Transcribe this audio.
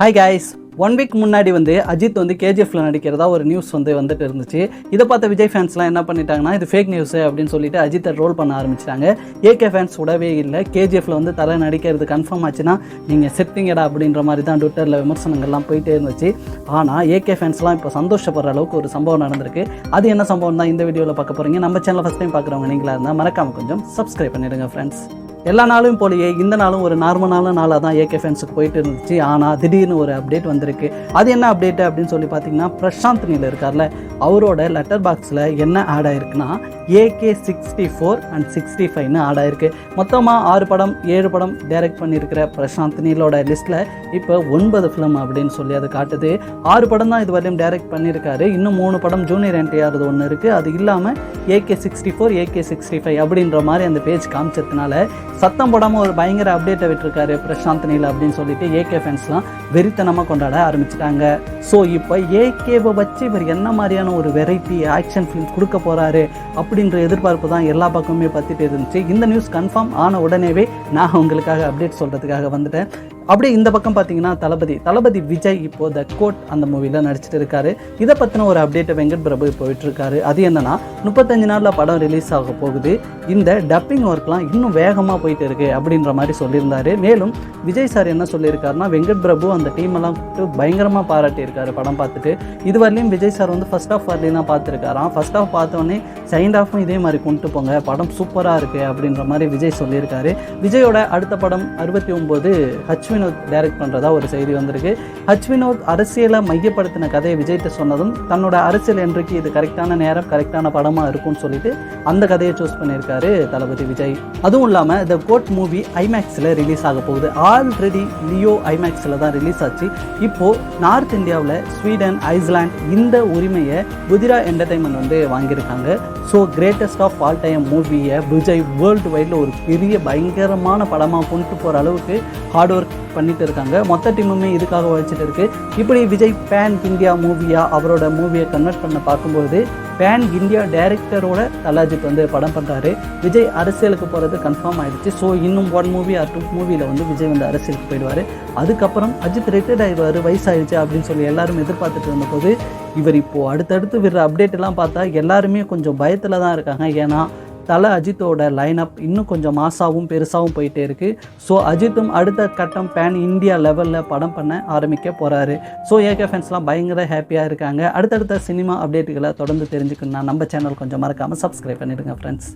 Hi guys one week முன்னாடி வந்து அஜித் வந்து கேஜிஎஃப்ல நடிக்கிறதா ஒரு நியூஸ் வந்து வந்துட்டு இருந்துச்சு. இதை பார்த்த விஜய் ஃபேன்ஸ்லாம் என்ன பண்ணிட்டாங்கன்னா இது ஃபேக் நியூஸ் அப்படின்னு சொல்லிட்டு அஜித்தை ரோல் பண்ண ஆரம்பிச்சிட்டாங்க. ஏகே ஃபேன்ஸ் விடவே இல்லை. கேஜிஎஃப்ல வந்து தலை நடிக்கிறது கன்ஃபார்ம் ஆச்சுன்னா நீங்கள் செத்திங்கடா அப்படின்ற மாதிரி தான் ட்விட்டரில் விமர்சனங்கள்லாம் போயிட்டே இருந்துச்சு. ஆனால் ஏகே ஃபேன்ஸ்லாம் இப்போ சந்தோஷப்படுற அளவுக்கு ஒரு சம்பவம் நடந்திருக்கு. அது என்ன சம்பவம் தான் இந்த வீடியோவில் பார்க்க போகிறீங்க நம்ம சேனல் ஃபஸ்ட் டைம் பார்க்குறவங்க நீங்களாக இருந்தால் மறக்காமல் கொஞ்சம் சப்ஸ்கிரைப் பண்ணிடுங்க ஃப்ரெண்ட்ஸ் எல்லா நாளும் போலயே இந்த நாளும் ஒரு நார்மலான நாளாக தான் ஏகே ஃபேன்ஸுக்கு போயிட்டு இருந்துச்சு. ஆனால் திடீர்னு ஒரு அப்டேட் வந்திருக்கு. அது என்ன அப்டேட் அப்படின்னு சொல்லி பார்த்தீங்கன்னா பிரசாந்த் நீல இருக்கார்ல அவரோட லெட்டர் பாக்ஸில் என்ன ஆட் ஆயிருக்குன்னா AK sixty four and sixty ஃபைவ்னு ஆட் ஆயிருக்கு. மொத்தமாக ஆறு படம் ஏழு படம் டைரக்ட் பண்ணியிருக்கிற பிரசாந்த் நீலோட லிஸ்ட்டில் இப்போ ஒன்பது ஃபிலிம் அப்படின்னு சொல்லி அது காட்டுது. ஆறு படம் தான் இது வரையும் டைரக்ட் பண்ணியிருக்காரு. இன்னும் மூணு படம் ஜூனியர் என்டிஆர்து ஒன்று இருக்குது அது இல்லாமல் AK sixty four AK sixty five அப்படின்ற மாதிரி அந்த பேஜ் காமிச்சதுனால சத்தம் போடாமல் ஒரு பயங்கர அப்டேட்டை விட்டுருக்காரு பிரசாந்த் நீல் அப்படின்னு சொல்லிட்டு ஏகே ஃபேன்ஸ்லாம் வெறித்தனமாக கொண்டாட ஆரம்பிச்சிட்டாங்க. ஸோ இப்போ ஏகேவை வச்சு இவர் என்ன மாதிரியான ஒரு வெரைட்டி ஆக்ஷன் ஃபிலிம் கொடுக்க போகிறாரு அப்படின்ற எதிர்பார்ப்பு தான் எல்லா பக்கமுமே பற்றிட்டு இருந்துச்சு. இந்த நியூஸ் கன்ஃபார்ம் ஆன உடனேவே நான் உங்களுக்காக அப்டேட் சொல்கிறதுக்காக வந்துட்டேன். அப்படியே இந்த பக்கம் பார்த்தீங்கன்னா தளபதி தளபதி விஜய் இப்போ த கோட் அந்த மூவியில் நடிச்சிட்டு இருக்காரு. இதை பற்றின ஒரு அப்டேட்டை வெங்கட் பிரபு போயிட்டு இருக்காரு அது என்னன்னா முப்பத்தஞ்சு நாளில் படம் ரிலீஸ் ஆக போகுது. இந்த டப்பிங் ஒர்க்லாம் இன்னும் வேகமாக போயிட்டு இருக்கு அப்படின்ற மாதிரி சொல்லியிருந்தாரு. மேலும் விஜய் சார் என்ன சொல்லியிருக்காருன்னா வெங்கட் பிரபு அந்த டீம் எல்லாம் கூப்பிட்டு பயங்கரமாக பாராட்டியிருக்காரு படம் பார்த்துட்டு. இதுவரையிலையும் விஜய் சார் வந்து ஃபர்ஸ்ட் ஆஃப் வரலையும் தான் பார்த்துருக்காராம். ஃபர்ஸ்ட் ஆஃப் பார்த்தோன்னே செகண்ட் ஆஃபும் இதே மாதிரி கொண்டு போங்க படம் சூப்பராக இருக்குது அப்படின்ற மாதிரி விஜய் சொல்லியிருக்காரு. விஜயோட அடுத்த படம் அறுபத்தி ஒம்பது ஹச் வினோத் டைரக்ட் பண்ணுறதா ஒரு செய்தி வந்திருக்கு. ஹச் வினோத் அரசியலை மையப்படுத்தின கதையை விஜய்கிட்ட சொன்னதும் தன்னோட அரசியல் என்றைக்கு இது கரெக்டான நேரம் கரெக்டான படமாக இருக்கும்னு சொல்லிட்டு அந்த கதையை சூஸ் பண்ணியிருக்காரு தளபதி விஜய். அதுவும் இல்லாமல் த கோட் மூவி ஐமேக்ஸில் ரிலீஸ் ஆக போகுது. ஆல்ரெடி லியோ ஐமேக்ஸில் தான் ரிலீஸ் ஆச்சு. இப்போது நார்த் இந்தியாவில் ஸ்வீடன் ஐஸ்லாண்ட் இந்த உரிமையை குதிரா என்டர்டைன்மெண்ட் வந்து வாங்கியிருக்காங்க. So greatest of all time மூவியை விஜய் வேர்ல்டு வைடில் ஒரு பெரிய பயங்கரமான படமாக கொண்டு போகிற அளவுக்கு ஹார்ட் ஒர்க் பண்ணிட்டு இருக்காங்க. மொத்த டீமுமே இதுக்காக உழைச்சிட்டு இருக்குது இப்படி விஜய் பேன் இந்தியா மூவியாக அவரோட மூவியை கன்வெர்ட் பண்ண பார்க்கும்போது பேன் இந்தியா டைரக்டரோட தலாஜித் வந்து படம் பண்ணுறாரு விஜய் அரசியலுக்கு போகிறது கன்ஃபார்ம் ஆயிடுச்சு. ஸோ இன்னும் ஒன் மூவி ஆர் டூ மூவியில் வந்து விஜய் வந்து அரசியலுக்கு போயிடுவார். அதுக்கப்புறம் அஜித் ரிட்டையர்ட் ஆகிடுவார் வயசாயிடுச்சு அப்படின்னு சொல்லி எல்லாரும் எதிர்பார்த்துட்டு இருந்தபோது இவர் இப்போது அடுத்தடுத்து விடுற அப்டேட் எல்லாம் பார்த்தா எல்லாருமே கொஞ்சம் பயத்தில் தான் இருக்காங்க. ஏன்னா தலை அஜித்தோட அப் இன்னும் கொஞ்சம் மாசாவும் பெருசாகவும் போயிட்டே இருக்குது ஸோ அஜித்தும் அடுத்த கட்டம் பேன் இந்தியா லெவலில் படம் பண்ண ஆரம்பிக்க போகிறாரு ஸோ ஏகே ஃபேன்ஸ்லாம் பயங்கர ஹாப்பியாக இருக்காங்க. அடுத்தடுத்த சினிமா அப்டேட்டுகளை தொடர்ந்து தெரிஞ்சுக்கணும்னா நம்ம சேனல் கொஞ்சம் மறக்காமல் சப்ஸ்கிரைப் பண்ணிடுங்க ஃப்ரெண்ட்ஸ்